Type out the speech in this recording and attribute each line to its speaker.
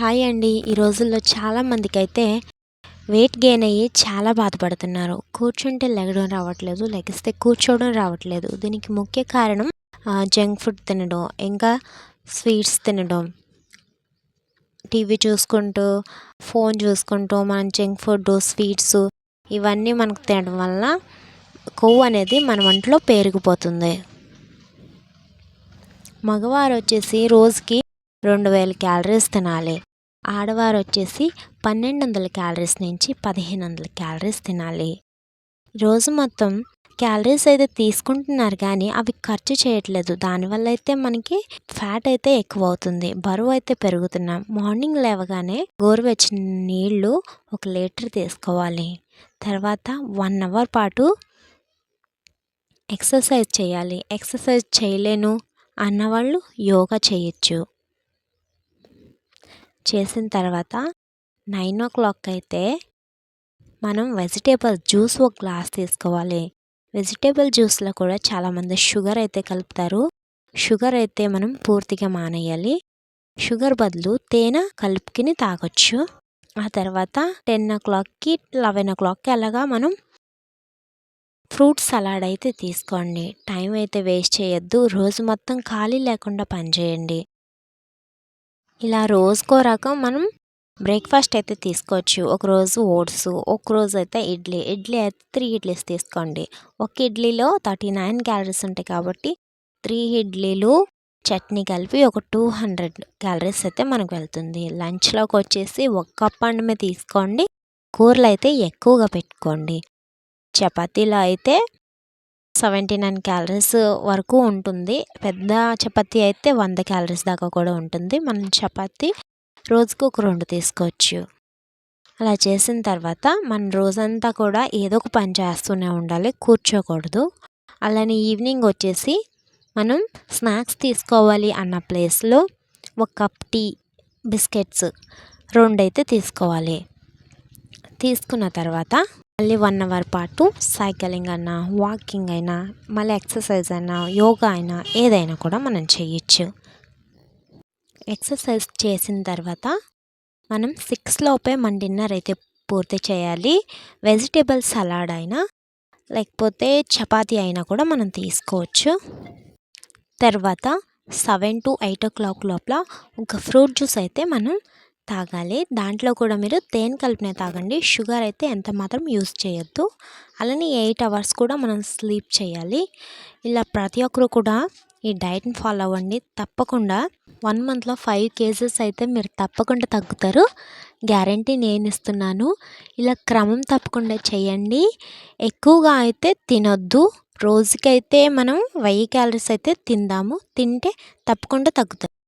Speaker 1: Hi అండి. ఈ రోజుల్లో చాలామందికి అయితే వెయిట్ గెయిన్ అయ్యి చాలా బాధపడుతున్నారు. కూర్చుంటే లెగడం రావట్లేదు లెగిస్తే కూర్చోవడం రావట్లేదు. దీనికి ముఖ్య కారణం జంక్ ఫుడ్ తినడం ఇంకా స్వీట్స్ తినడం. టీవీ చూసుకుంటూ ఫోన్ చూసుకుంటూ మనం జంక్ ఫుడ్ స్వీట్స్ ఇవన్నీ మనకు తినడం వల్ల కొవ్వు అనేది మన ఒంట్లో పేరుకుపోతుంది మగవారు వచ్చేసి రోజుకి రెండు వేల క్యాలరీస్ తినాలి. ఆడవారు వచ్చేసి పన్నెండు వందల క్యాలరీస్ నుంచి పదిహేను వందల క్యాలరీస్ తినాలి. రోజు మొత్తం క్యాలరీస్ అయితే తీసుకుంటున్నారు కానీ అవి ఖర్చు చేయట్లేదు. దానివల్ల అయితే మనకి ఫ్యాట్ అయితే ఎక్కువ అవుతుంది బరువు అయితే పెరుగుతున్నాం. మార్నింగ్ లేవగానే గోరువెచ్చని నీళ్ళు ఒక లీటర్ తీసుకోవాలి. తర్వాత వన్ అవర్ పాటు ఎక్సర్సైజ్ చేయాలి. ఎక్సర్సైజ్ చేయలేను అన్నవాళ్ళు యోగా చేయొచ్చు. చేసిన తర్వాత నైన్ ఓ క్లాక్ అయితే మనం వెజిటేబుల్ జ్యూస్ ఒక గ్లాస్ తీసుకోవాలి. వెజిటేబుల్ జ్యూస్లో కూడా చాలామంది షుగర్ అయితే కలుపుతారు. షుగర్ అయితే మనం పూర్తిగా మానేయాలి. షుగర్ బదులు తేనె కలుపుకుని తాగొచ్చు. ఆ తర్వాత టెన్ ఓ క్లాక్కి లెవెన్ ఓ క్లాక్కి అలాగా మనం ఫ్రూట్ సలాడ్ అయితే తీసుకోండి. టైం అయితే వేస్ట్ చేయొద్దు. రోజు మొత్తం ఖాళీ లేకుండా పనిచేయండి. ఇలా రోజుకో రకం మనం బ్రేక్ఫాస్ట్ అయితే తీసుకోవచ్చు. ఒకరోజు ఓట్స్ ఒకరోజు అయితే ఇడ్లీ. ఇడ్లీ అయితే త్రీ ఇడ్లీస్ తీసుకోండి. ఒక ఇడ్లీలో థర్టీ నైన్ క్యాలరీస్ ఉంటాయి కాబట్టి త్రీ ఇడ్లీలు చట్నీ కలిపి ఒక టూ హండ్రెడ్ క్యాలరీస్ అయితే మనకు వెళ్తుంది. లంచ్లోకి వచ్చేసి ఒక కప్ అన్నమే తీసుకోండి. కూరలు అయితే ఎక్కువగా పెట్టుకోండి. చపాతీలో అయితే సెవెంటీ నైన్ క్యాలరీస్ వరకు ఉంటుంది. పెద్ద చపాతి అయితే వంద క్యాలరీస్ దాకా కూడా ఉంటుంది. మనం చపాతీ రోజుకు ఒక రెండు తీసుకోవచ్చు. అలా చేసిన తర్వాత మనం రోజంతా కూడా ఏదో ఒక పని చేస్తూనే ఉండాలి కూర్చోకూడదు. అలానే ఈవినింగ్ వచ్చేసి మనం స్నాక్స్ తీసుకోవాలి అన్న ప్లేస్లో ఒక కప్ టీ బిస్కెట్స్ రెండు అయితే తీసుకోవాలి. తీసుకున్న తర్వాత మళ్ళీ వన్ అవర్ పాటు సైక్లింగ్ అయినా వాకింగ్ అయినా మళ్ళీ ఎక్సర్సైజ్ అయినా యోగా అయినా ఏదైనా కూడా మనం చేయొచ్చు. ఎక్సర్సైజ్ చేసిన తర్వాత మనం సిక్స్ లోపే మన డిన్నర్ అయితే పూర్తి చేయాలి. వెజిటేబుల్ సలాడ్ అయినా లేకపోతే చపాతీ అయినా కూడా మనం తీసుకోవచ్చు. తర్వాత seven to eight o'clock లోపల ఒక ఫ్రూట్ జ్యూస్ అయితే మనం తాగాలి. దాంట్లో కూడా మీరు తేనె కలిపిన తాగండి. షుగర్ అయితే ఎంత మాత్రం యూస్ చేయొద్దు. అలానే ఎయిట్ అవర్స్ కూడా మనం స్లీప్ చేయాలి. ఇలా ప్రతి ఒక్కరు కూడా ఈ డైట్ని ఫాలో అవ్వండి. తప్పకుండా వన్ మంత్లో ఫైవ్ కేజెస్ అయితే మీరు తప్పకుండా తగ్గుతారు. గ్యారంటీ నేను ఇస్తున్నాను. ఇలా క్రమం తప్పకుండా చేయండి. ఎక్కువగా అయితే తినొద్దు. రోజుకైతే మనం వెయ్యి క్యాలరీస్ అయితే తిందాము. తింటే తప్పకుండా తగ్గుతారు.